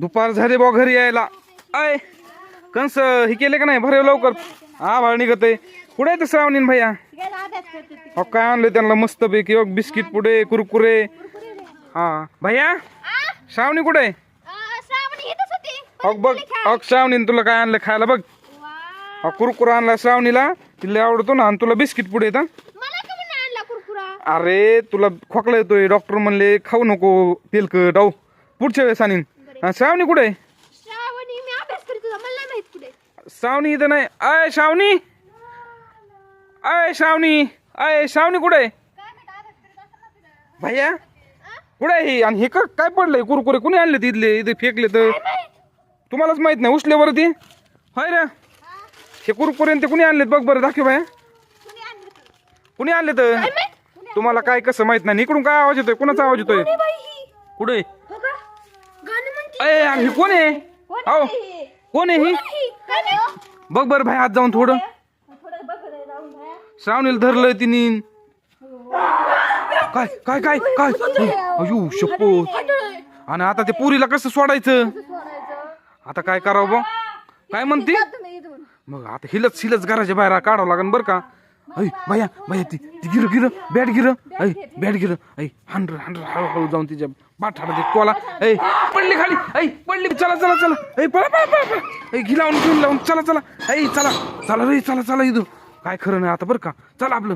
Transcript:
दुपार झाली बा घरी यायला. आय कंस हे केले का नाही? भरे लवकर. हा भाळ निघत आहे कुठे आहे ते श्रावणीन भैया? हो काय आणलं त्यांना? मस्त पैकी. बघ बिस्किट पुढे कुरकुरे. हा. भैया श्रावणी कुठे आहे? अग बघ. अग श्रावणीन तुला काय आणलं खायला बघ. हा कुरकुरा आणला श्रावणीला. तिला आवडतो ना. आणि तुला बिस्किट पुढे येतं अरे तुला खोकला येतोय. डॉक्टर म्हणले खाऊ नको तेलकट. डाऊ पुढच्या वेळेस आणीन. हा, श्रावणी कुठे आहे? श्रावणी इथं नाही. अय श्रावणी! अय श्रावणी! अय श्रावणी कुठे आहे? भैया कुठे आहे ही? आणि हे का काय पडलंय? कुरकुरे कुणी आणले इथले? इथे फेकले तर. तुम्हालाच माहीत नाही उचले बरं ते होय रे. हे? कुरकुरे आणि ते कुणी आणलेत बघ बरं दाखव भैया. कुणी आणले तर? तुम्हाला काय कसं माहीत नाही. इकडून काय आवाज येतोय? कुणाचा आवाज येतोय? कुठे? अय हे? कोण आहे हो? कोण आहे ही? बघ बरं भाई हात जाऊन थोडं. श्रावणीला धरलंय तिने. काय काय काय काय? अयो शप्पो आणि आता ते पुरीला कसं सोडायचं? आता काय करावं बा? काय म्हणते? मग आता हिलच हिलच घराच्या बाहेर काढावं लागेल बरं का? ऐ भैया भैया ती ती गिर गिर बॅट गिर. ऐ बॅट गिर. ऐ हंड्र हंड्र हळूहळू जाऊन तिच्या बाट ते कोला. ऐ पडली खाली. ऐ पडली. चला चला चला. ऐ पळा पळा पळा पळा. ऐ घी लावून घेऊन लावून. चला चला. ऐ चला. चला रे चला चला इथं. काय खरं नाही आता बरं का? चला आपलं.